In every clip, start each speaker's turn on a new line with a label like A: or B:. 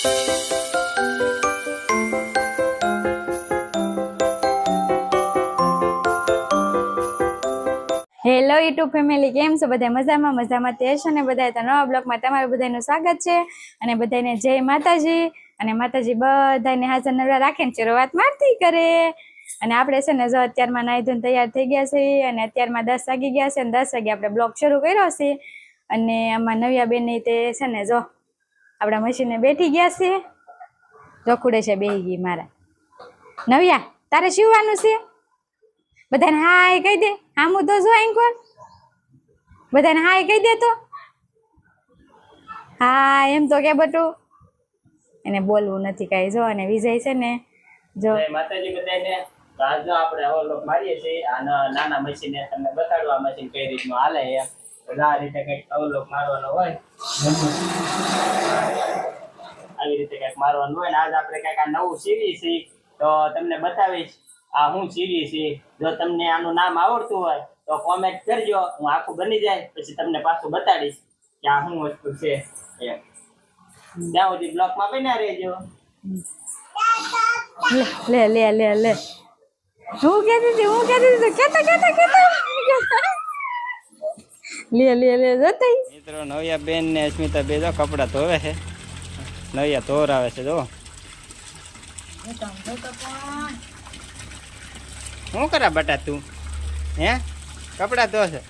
A: Hello YouTube family કેમ છો? બધા મજામાં? મજામાં તે છે ને બધા તો નવા બ્લોગમાં તમારું બધાનું સ્વાગત છે અને બધાને જય માતાજી. અને માતાજી બધાને હાજર નજર રાખીને શરૂઆત મારતી કરે. અને આપણે છે ને જો અત્યારમાં નાહી ધોઈને તૈયાર થઈ ગયા છે અને અત્યારમાં દસ વાગી ગયા છે અને દસ વાગે આપણે બ્લોગ શરૂ કર્યો છે. અને આમાં નવ્યા બેનની તે છે ને જો આપણા મશીને બેઠી ગયા છે. જોખુડે છે બેહી ગઈ મારા. નવ્યા, તારે શીવવાનું છે? બધાને હાય કહી દે. આમું તો જો એન્કોર બધાને હાય કહી દે તો. હા એમ તો કે બટુ. એને બોલવું નથી કાંઈ. જો, અને વિજય છે ને, જો.
B: માતાજી બધાને આજનો આપણે અવલોક મારીએ છીએ. આ નાના મશીને તમને બતાડવા મશીન કઈ રીતનું હાલે એમ તો આ રીતે કંઈક અવલોક મારવાનો હોય, આવી રીતે કંઈક મારવાનું હોય ને આજ આપણે કંઈક આ નવું સીવી છે, તો તમને બતાવીશ આ હું સીવી છે. જો તમને આનું નામ આવડતું હોય, તો કોમેન્ટ કરજો, હું આખું બની જાય, પછી તમને પાછું બતાડીશ કે આ શું વસ્તુ છે ત્યાં સુધી બ્લોકમાં બન્યા રહેજો.
A: લે લે લે લે હું કહેતી હતી, હું કહેતી હતી કેતા કેતા કેતા. લે લે લે જતી
B: મિત્રો નવ્યા બેન ને અસ્મિતા બે જો કપડા ધોવે છે. નવ્યા ધોર આવે છે જો. શું કરા બટા તું? હે? કપડા ધો છે.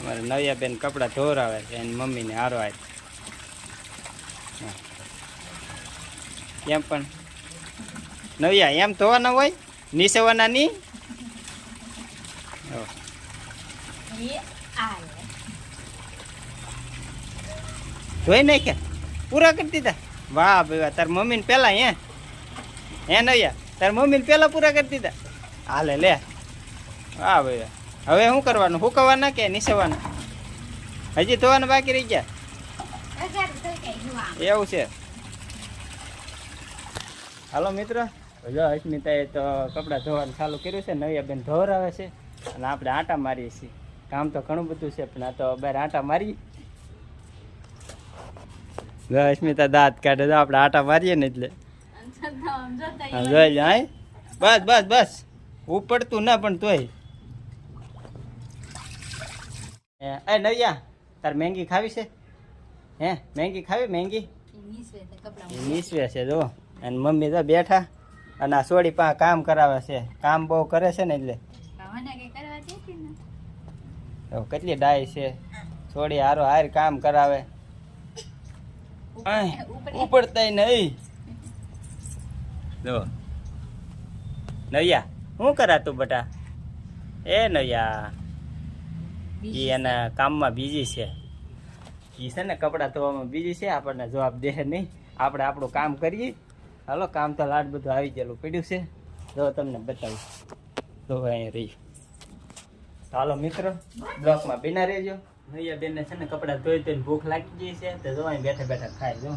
B: અમારે નવ્યા બેન કપડા ધોર આવે છે એની મમ્મીને હારો આવે એમ પણ. નવ્યા એમ ધોવાના હોય? નીસવાના નહીં હો. ધોઈ નાખ્યા પૂરા કરી દીધા? વાહ ભાઈ વાહ, તાર મમ્મીને પેલા હે? હે નૈયા, તાર મમ્મીને પેલા પૂરા કરી દીધા? હાલે લે. વાહ ભાઈ. હવે શું કરવાનું? હુકવવાના કે નીસવાના? હજી ધોવાના બાકી રહી ગયા? એવું છે. હાલો મિત્ર. જો અસ્મિતાએ તો કપડાં ધોવાનું ચાલુ કર્યું છે. નવ્યા બેન ધોવરાવે છે. અને આપણે આટા મારીએ છીએ. કામ તો ઘણું બધું છે, પણ આ તો બહાર આટા મારી અસ્મિતા દાંત કાઢે તો આપણે આટા મારીએ ને એટલે. જોઈ બસ બસ બસ. ઉપડતું ના, પણ તોય. એ નવ્યા તાર મેંગી ખાવી છે? હે, મેંગી ખાવી, મેંગી? નીસવે છે, જો. અને મમ્મી તો બેઠા, અને આ સોડી પા કામ કરાવે છે. કામ બહુ કરે છે ને એટલે. કેટલી ડાય છે? થોડી હારો હાર કામ કરાવે. ઉપડતાય નહીં. જો. નૈયા શું કરાતું બટા? એ નૈયા ઈ એના કામમાં બીજી છે. ઈ છે ને કપડાં ધોવામાં બીજી છે આપણને જવાબ દે નહીં. આપણે આપણું કામ કરીએ. હાલો કામ તો લાડ બધું આવી ગયેલું પડ્યું છે. જો તમને બતાવું. તો અહીંયા રહી. હાલો મિત્ર, બ્લોકમાં બેના રહેજો. અહીંયા બેનને છે ને કપડાં ધોઈ ધોઈને ભૂખ લાગી ગઈ છે, તો જો બેઠા બેઠા ખાય જો.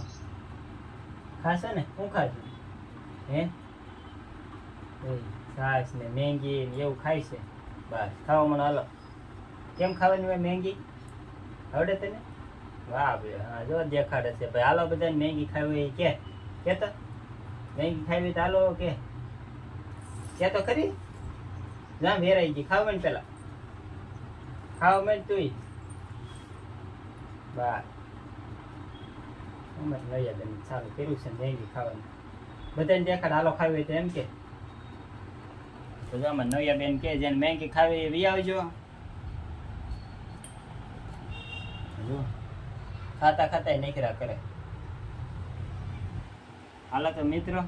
B: ખાશે ને? શું ખાશે? હે? છાશ ને મેંગી ને એવું ખાય છે. બસ ખાવા મને, હાલો. કેમ ખાવાની હોય મેંગી? આવડે તને? વાહ ભાઈ, હા, જો દેખાડે છે. ભાઈ, હાલો બધાને મેંગી ખાવી હોય કે? કેતો? મેંગી ખાવી તો હાલો કે? કે તો ખરી? જા વેરાઈ ગઈ ખાવાની પેલા. મેં તું બસ અમે લઈ આવે સારું કર્યું છે મેંગી ખાવાનું. બધાને દેખાડ હાલો ખાવી તો એમ કે. તો આમાં નવ્યા બેન કે જેને મેંગી ખાવી એ વી આવજો. ખાતા ખાતા નીકળ્યા કરે. હાલો તો મિત્રો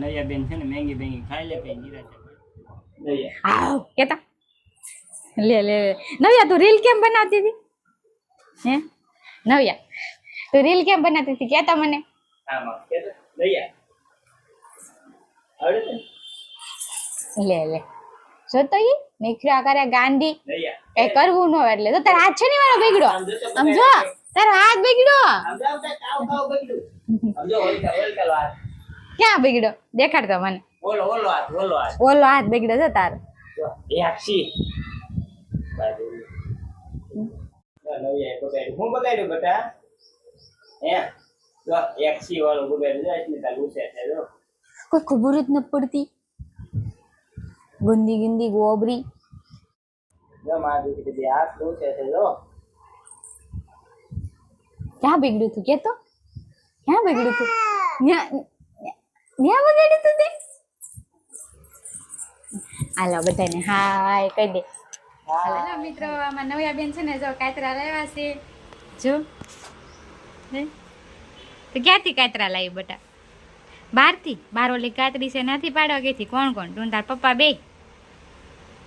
B: નૈયા બેન છે ને મેંગી બેંગી ખાઈ લે, પછી નૈયા
A: આવ, કેતા. લે લે લે. નવ્યા તું રીલ કેમ બનાવતી હતી? હે? નવ્યા. તું રીલ કેમ બનાવતી હતી? કેતા મને. લે લે. જો તો ઈ નીકળ્યા કરે ગાંડી એ કરવું ન એટલે. તો તારા હાથ છે ને મારો બગડો
B: આમ જો
A: તારો હાથ બગડ્યો? ક્યાં બગડ્યો? દેખાડ તો મને.
B: ઓલો ઓલો હાથ ઓલો હાથ.
A: ઓલો હાથ બગડ્યો છે તારો.
B: એ હાક્ષી બાજુ નૈયા બગાડ્યું
A: કોઈ ખબર જ ન પડતી. ગંદી ગંદી ગોબરી. ક્યાં બગડ્યું તું? કેતો? ક્યાં બગડ્યું તું? ન્યા ન્યા બગાડ્યું તું તે? હાલો બધાને હાય કહી દે. હાલો મિત્રો આમાં નવ્યા બેન છે ને જો કાતરા લાવ્યા છે. જો? તો ક્યાંથી કાતરા લાવી બટા? બહારથી? બાર ઓલી કાતરી છે, નથી પાડવા ગઈ થી કોણ કોણ? તું તાર પપ્પા બે.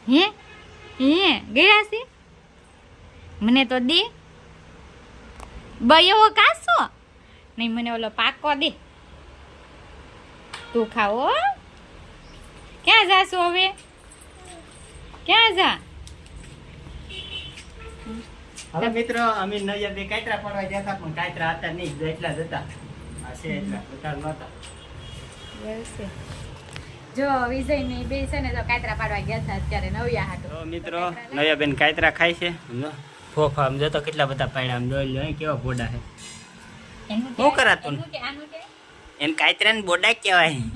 A: હે? હે? ગયા છે? મને તો દે. બયો કાસો? નહીં, મને ઓલો પાકો દે. તું ખાવો ક્યાં જાશો હવે? ક્યાં જા?
B: હવે મિત્રો અમે નજર બે કાયતરા પડવા ગયા હતા પણ કાયતરા હતા નહીં જો એટલા જ હતા. આ એટલા બધા નહોતા.
A: જો વિજયની બે છે ને તો કાયતરા પાડવા ગયા હતા અત્યારે નવ્યા હાટો.
B: તો મિત્રો નયા બેન કાતરા ખાય છે. જો ફોફા આમ જોતો કેટલા બધા પાડ્યા આમ જોઈ લો કેવા બોડા છે શું કરાતું?
A: એનું કે આનું કે?
B: એને કાયતરા ને બોડા કહેવાય.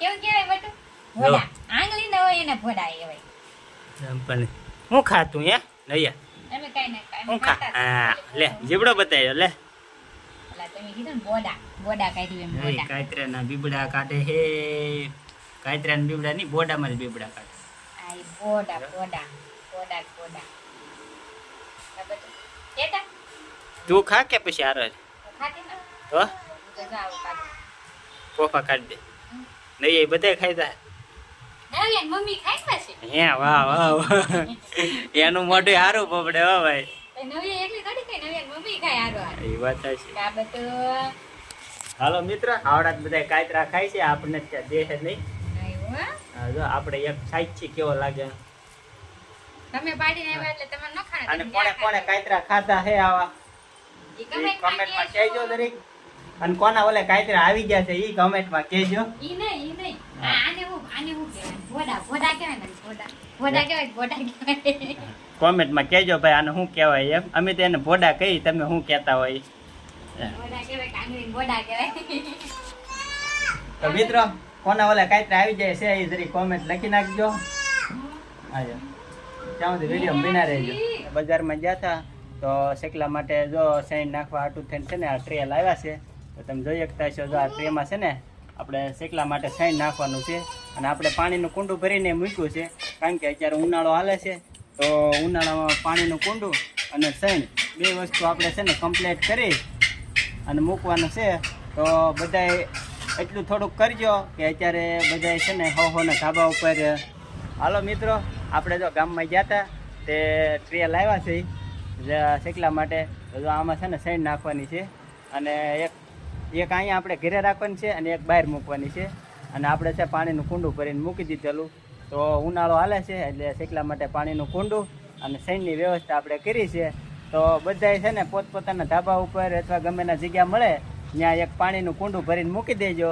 A: કેવું કહેવાય બટુ. ભોડા આંગળી ન હોય એને ભોડા કહેવાય.
B: પણ હું ખાતું હે? નૈયા હું ખા હા લે જીબડો બતાવ્યો લે. કાતરા ના બીબડા કાઢે હે કાતરા ના બીબડા નહીં બીબડા કાઢે.
A: બોડા બોડા. બોડા બોડા. આ બધું. કેતા?
B: તું ખા કે પછી હારો તો
A: જાઉં કાઢું.
B: દે. નહીં એ બધા ખાઈ
A: નવી એની મમ્મી ખાઈ પાછી
B: હે વાહ વાહ વાહ. એનું મોઢું સારું પપડે હો ભાઈ.
A: નવી એકલી થોડી ખાઈ નવી મમ્મી ખાય હારો હારો
B: એ વાત છે
A: આ બધું
B: હાલો મિત્ર આવડા બધા કાયતરા ખાય છે આપણને જ ત્યાં દેહ નહીં.
A: આવ્યું
B: જો આપણે એક સાઈજ છે કેવો લાગે?
A: તમે પાડીને આવ્યા એટલે તમે ન ખાણા
B: અને
A: કોણે
B: કોને કાયતરા ખાધા હે આવા?
A: કમેન્ટમાં. કહેજો.
B: દરેક. અને કોના ઓલે કાયતરા આવી ગયા છે એ કમેન્ટમાં કહેજો.
A: ઈ નહીં ઈ નહીં. આને હું આને હું ભોડા ભોડા કહેવાય ને ભોડા ભોડા કહેવાય ભોડા કહેવાય.
B: કોમેન્ટમાં કહેજો ભાઈ આને શું કહેવાય એમ? અમે તો એને ભોડા કહી તમે શું કહેતા હોય.
A: ભોડા કહેવાય કાંગરી ભોડા કહેવાય.
B: તો મિત્રો કોના ઓલા કાયતરા આવી જાય છે એ જરી કોમેન્ટ લખી નાખજો. આજો ત્યાં સુધી વીડિયો બિના રહેજો. બજારમાં ગયા હતા તો શેકલા માટે જો સેન નાખવા આટું થઈને છે ને આ ટ્રેલ આવ્યા છે. તો તમે જોઈ શકતા છો જો આ ટ્રેમાં છે ને, આપણે શેકલા માટે સાઈન નાખવાનું છે અને આપણે પાણીનું કુંડું ભરીને મૂક્યું છે. કારણ કે અત્યારે ઉનાળો હાલે છે, તો ઉનાળામાં પાણીનું કુંડું અને સાઈન બે વસ્તુ આપણે છે ને કમ્પ્લીટ કરી અને મૂકવાનું છે. તો બધાએ એટલું થોડુંક કરજો કે અત્યારે બધાય છે ને હો હોના ધાબા ઉપર હાલો મિત્રો, આપણે જો ગામમાં ગયા હતા, તે ટ્રે લાવ્યા છે શેકલા માટે. તો આમાં છે ને સાઈન નાખવાની છે અને એક એક અહીંયા આપણે ઘરે રાખવાની છે અને એક બહાર મૂકવાની છે. અને આપણે છે પાણીનું કુંડું ભરીને મૂકી દીધેલું. તો ઉનાળો હાલે છે એટલે શેકલા માટે પાણીનું કુંડું અને સૈનની વ્યવસ્થા આપણે કરી છે. તો બધાય છે ને પોતપોતાના ધાબા ઉપર અથવા ગમે ના જગ્યા મળે, ત્યાં એક પાણીનું કુંડું ભરીને મૂકી દેજો.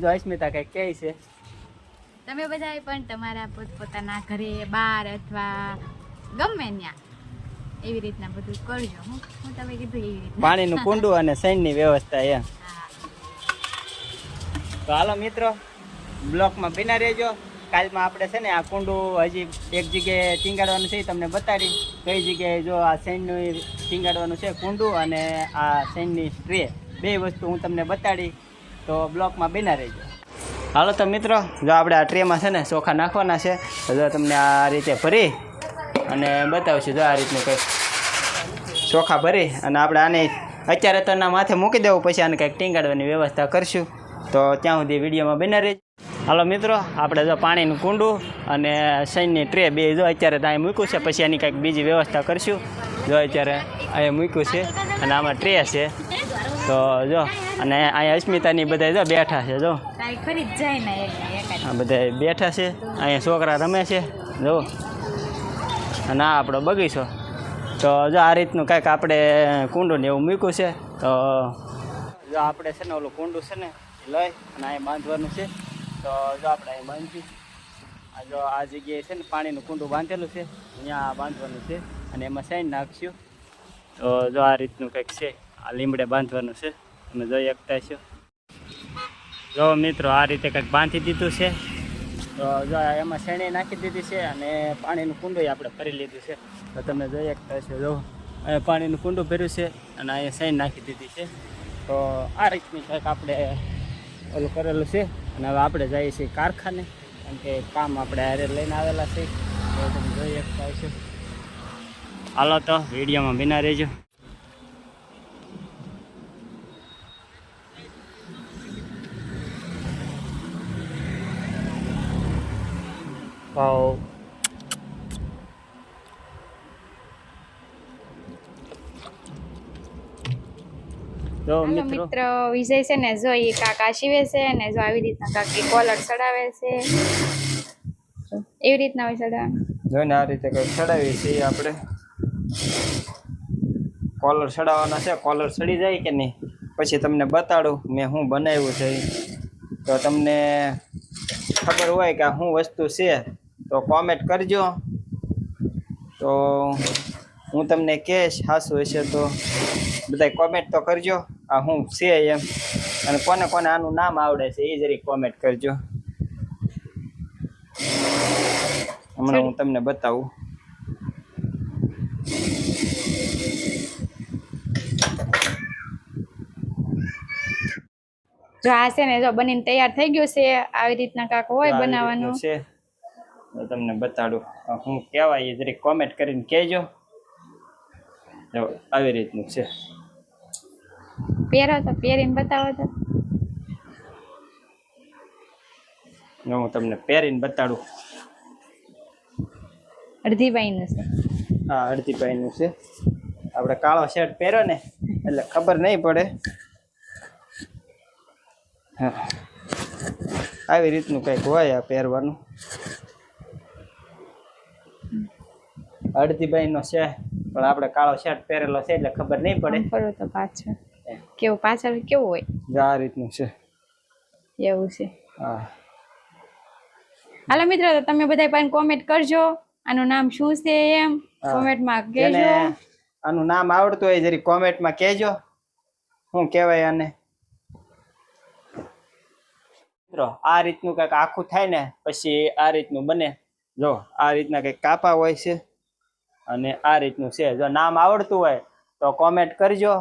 B: જો અસ્મિતા કંઈક કહે છે.
A: તમે બધાએ પણ તમારા પોતપોતાના ઘરે બહાર અથવા ગમે ત્યાં એવી રીતના બધું કરજો હું. હું તમે કીધું એવી રીતના.
B: પાણીનું કુંડું અને સૈનની વ્યવસ્થા એમ. તો હાલો મિત્રો બ્લોકમાં બિના રહેજો. કાલમાં આપણે છે ને આ કુંડું હજી એક જગ્યાએ ટીંગાડવાનું છે એ તમને બતાડી કઈ જગ્યાએ જો આ સૈનનું ટીંગાડવાનું છે કુંડું અને આ સૈનની સ્ટ્રે બે વસ્તુ હું તમને બતાડી તો બ્લોકમાં બિના રહેજો. હાલો તો મિત્રો જો આપણે આ ટ્રેમાં છે ને ચોખા નાખવાના છે તો જો તમને આ રીતે ભરી અને બતાવશું જો આ રીતનું કંઈક ચોખા ભરી અને આપણે આને અત્યારે તરના માથે મૂકી દેવું પછી આને કંઈક ટીંગાડવાની વ્યવસ્થા કરશું. તો ત્યાં સુધી વિડીયોમાં બને રહી હાલો મિત્રો આપણે જો પાણીનું કુંડું અને સૈનની ટ્રે બે જો અત્યારે ત્યાં મૂક્યું છે પછી એની કંઈક બીજી વ્યવસ્થા કરશું. જો અત્યારે અહીંયા મૂક્યું છે અને આમાં ટ્રે છે. તો જો અને અહીંયા અસ્મિતાની બધા જો બેઠા છે જો. બધા બેઠા છે. અહીંયા છોકરા રમે છે. જો. અને આ આપણો બગીચો. તો જો આ રીતનું કાંઈક આપણે કુંડું ને એવું મૂક્યું છે, તો જો આપણે છે ને ઓલું કુંડું છે ને લઈ અને અહીં બાંધવાનું છે. તો જો આપણે અહીં બાંધી આ જો આ જગ્યાએ છે ને પાણીનું કુંડું બાંધેલું છે, અહીંયા બાંધવાનું છે અને એમાં સાઈન નાખશું. તો જો આ રીતનું કંઈક છે, આ લીમડે બાંધવાનું છે. તમે જોઈ શકતા છો જો મિત્રો આ રીતે કંઈક બાંધી દીધું છે. તો જો એમાં શેણી નાખી દીધી છે અને પાણીનું કુંડું આપણે ભરી લીધું છે. તો તમે જોઈ શકતા છો, જો, અહીંયા પાણીનું કુંડું ભર્યું છે અને અહીંયા શેણ નાખી દીધી છે. તો આ રીતની કંઈક આપણે ઓલું કરેલું છે અને હવે આપણે જઈએ છીએ કારખાને. કારણ કે કામ આપણે હારે લઈને આવેલા છે. તો તમે જોઈ શકતા છો. હાલો તો વિડીયોમાં બિના રહેજો. જો મિત્રો.
A: મિત્રો. વિજય છે ને જો એ કાકા સીવે છે ને જો આવી રીતના કાકી કોલર ચડાવે છે. એવી રીતના હોય ચડાવવાનું
B: જોઈને આ રીતે કંઈક ચડાવીએ છીએ આપણે. કોલર ચડાવવાના છે કોલર ચડી જાય કે નહીં? પછી તમને બતાડું મેં શું બનાવ્યું છે તો તમને ખબર હોય કે શું વસ્તુ છે તો કોમેન્ટ કરજો. તો હું તમને કહીશ હાસું હશે તો બધાય કોમેન્ટ તો કરજો. આ શું છે એમ અને કોને કોને આનું નામ આવડે છે એ જરી કોમેન્ટ કરજો. હમણાં હું તમને બતાવું.
A: જો આ છે ને જો બનીને તૈયાર થઈ ગયું છે આવી રીતના કાંક હોય બનાવવાનું.
B: છે. તો તમને બતાડું. હું કહેવાય એ જરીક કોમેન્ટ કરીને કહેજો. જો આવી રીતનું છે.
A: પહેરો તો પહેરીને બતાવો તો.
B: હું તમને પહેરીને બતાડું.
A: અડધી બાઈનું છે.
B: હા અડધી પાઈનું છે. આપણે કાળો શર્ટ પહેરો ને એટલે ખબર નહીં પડે. આવી રીતનું કંઈક હોય આ પહેરવાનું. અડધી બાઈનો છે પણ આપણે કાળો શર્ટ પહેરેલો છે એટલે ખબર નહીં પડે.
A: આમ તો પાછળ. કેવું પાછળ કેવું હોય?
B: આ રીતનું છે.
A: એવું છે.
B: હા.
A: હાલો મિત્રો તમે બધા પણ કોમેન્ટ કરજો. આનું નામ શું છે એમ. કોમેન્ટમાં કહેજો.
B: આનું નામ આવડતું હોય જરી કોમેન્ટમાં કહેજો. શું કહેવાય આને? મિત્રો આ રીતનું કંઈક આખું થાય ને પછી આ રીતનું બને. જો આ રીતના કંઈક કાપા હોય છે. અને આ રીતનું છે. જો નામ આવડતું હોય તો કોમેન્ટ કરજો.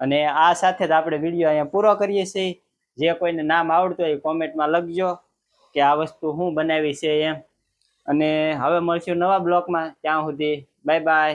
B: અને આ સાથે જ આપણે વીડિયો અહીંયા પૂરો કરીએ છીએ. જે કોઈને નામ આવડતું હોય કોમેન્ટમાં લખજો કે આ વસ્તુ હું બનાવી છે એમ. અને હવે મળશું નવા બ્લોકમાં. ત્યાં સુધી બાય બાય